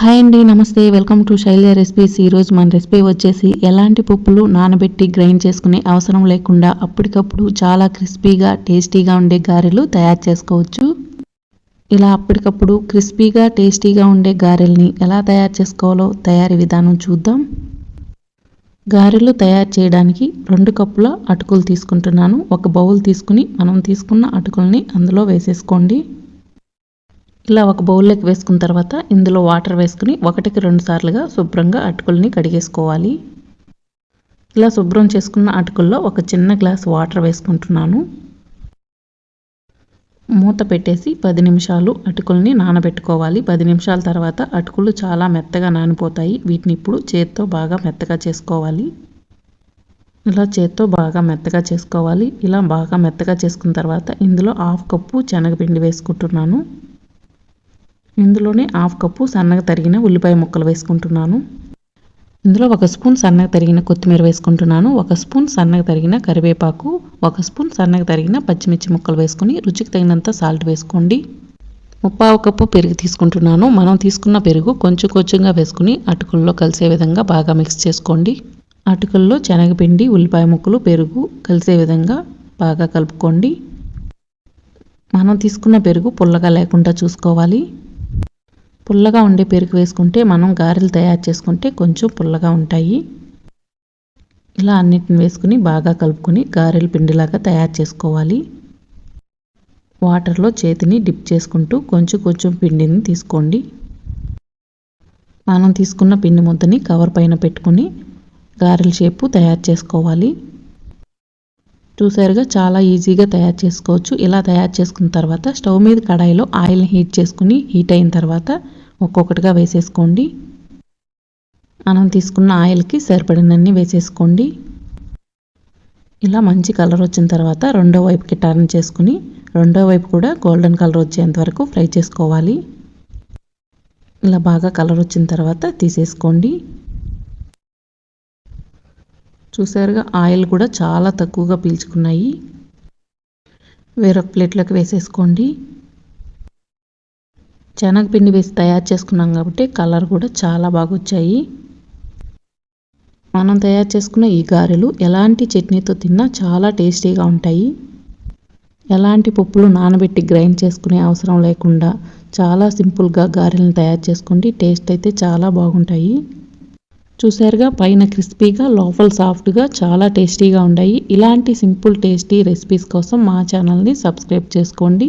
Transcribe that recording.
Hi అండి namaste. Welcome to Shailya recipes. ఈరోజు మన రెసిపీ వచ్చేసి ఎలాంటి పప్పులు నానబెట్టి గ్రైండ్ చేసుకునే అవసరం లేకుండా అప్పటికప్పుడు చాలా క్రిస్పీగా టేస్టీగా ఉండే గారెలు తయారు చేసుకోవచ్చు. ఇలా అప్పటికప్పుడు క్రిస్పీగా టేస్టీగా ఉండే గారెల్ని ఎలా తయారు చేసుకోవాలో తయారీ విధానం చూద్దాం. గారెలు తయారు చేయడానికి రెండు కప్పుల అటుకులు తీసుకుంటున్నాను. ఒక బౌల్ తీసుకుని మనం తీసుకున్న అటుకుల్ని అందులో వేసేసుకోండి. ఇలా ఒక బౌల్లోకి వేసుకున్న తర్వాత ఇందులో వాటర్ వేసుకుని ఒకటికి రెండు సార్లుగా శుభ్రంగా అటుకుల్ని కడిగేసుకోవాలి. ఇలా శుభ్రం చేసుకున్న అటుకుల్లో ఒక చిన్న గ్లాస్ వాటర్ వేసుకుంటున్నాను. మూత పెట్టేసి పది నిమిషాలు అటుకుల్ని నానబెట్టుకోవాలి. పది నిమిషాల తర్వాత అటుకులు చాలా మెత్తగా నానిపోతాయి. వీటిని ఇప్పుడు చేత్తో బాగా మెత్తగా చేసుకోవాలి. ఇలా చేత్తో బాగా మెత్తగా చేసుకోవాలి. ఇలా బాగా మెత్తగా చేసుకున్న తర్వాత ఇందులో హాఫ్ కప్పు శనగపిండి వేసుకుంటున్నాను. ఇందులోనే హాఫ్ కప్పు సన్నగా తరిగిన ఉల్లిపాయ ముక్కలు వేసుకుంటున్నాను. ఇందులో ఒక స్పూన్ సన్నగా తరిగిన కొత్తిమీర వేసుకుంటున్నాను. ఒక స్పూన్ సన్నగా తరిగిన కరివేపాకు ఒక స్పూన్ సన్నగా తరిగిన పచ్చిమిర్చి ముక్కలు వేసుకొని రుచికి తగినంత సాల్ట్ వేసుకోండి. ముప్పావు కప్పు పెరుగు తీసుకుంటున్నాను. మనం తీసుకున్న పెరుగు కొంచెం కొంచెంగా వేసుకుని అటుకుల్లో కలిసే విధంగా బాగా మిక్స్ చేసుకోండి. అటుకుల్లో శనగపిండి ఉల్లిపాయ ముక్కలు పెరుగు కలిసే విధంగా బాగా కలుపుకోండి. మనం తీసుకున్న పెరుగు పుల్లగా లేకుండా చూసుకోవాలి. పుల్లగా ఉండే పెరుగు వేసుకుంటే మనం గారెలు తయారు చేసుకుంటే కొంచెం పుల్లగా ఉంటాయి. ఇలా అన్నిటిని వేసుకుని బాగా కలుపుకొని గారెల పిండిలాగా తయారు చేసుకోవాలి. వాటర్లో చేతిని డిప్ చేసుకుంటూ కొంచెం కొంచెం పిండిని తీసుకోండి. మనం తీసుకున్న పిండి ముద్దని కవర్ పైన పెట్టుకుని గారెల షేపు తయారు చేసుకోవాలి. చూసారుగా చాలా ఈజీగా తయారు చేసుకోవచ్చు. ఇలా తయారు చేసుకున్న తర్వాత స్టవ్ మీద కడాయిలో ఆయిల్ని హీట్ చేసుకుని హీట్ అయిన తర్వాత ఒక్కొక్కటిగా వేసేసుకోండి. మనం తీసుకున్న ఆయిల్కి సరిపడినన్ని వేసేసుకోండి. ఇలా మంచి కలర్ వచ్చిన తర్వాత రెండో వైపుకి టర్న్ చేసుకుని రెండో వైపు కూడా గోల్డెన్ కలర్ వచ్చేంత వరకు ఫ్రై చేసుకోవాలి. ఇలా బాగా కలర్ వచ్చిన తర్వాత తీసేసుకోండి. చూసారుగా ఆయిల్ కూడా చాలా తక్కువగా పీల్చుకున్నాయి. వేరొక ప్లేట్లోకి వేసేసుకోండి. శనగపిండి వేసి తయారు చేసుకున్నాం కాబట్టి కలర్ కూడా చాలా బాగా వచ్చాయి మనం తయారు చేసుకున్న ఈ గారెలు ఎలాంటి చట్నీతో తిన్నా చాలా టేస్టీగా ఉంటాయి. ఎలాంటి పప్పులు నానబెట్టి గ్రైండ్ చేసుకునే అవసరం లేకుండా చాలా సింపుల్గా గారెలను తయారు చేసుకోండి. టేస్ట్ అయితే చాలా బాగుంటాయి. చూసారుగా పైన క్రిస్పీగా లోపల సాఫ్ట్గా చాలా టేస్టీగా ఉన్నాయి. ఇలాంటి సింపుల్ టేస్టీ రెసిపీస్ కోసం మా ఛానల్ని సబ్స్క్రైబ్ చేసుకోండి.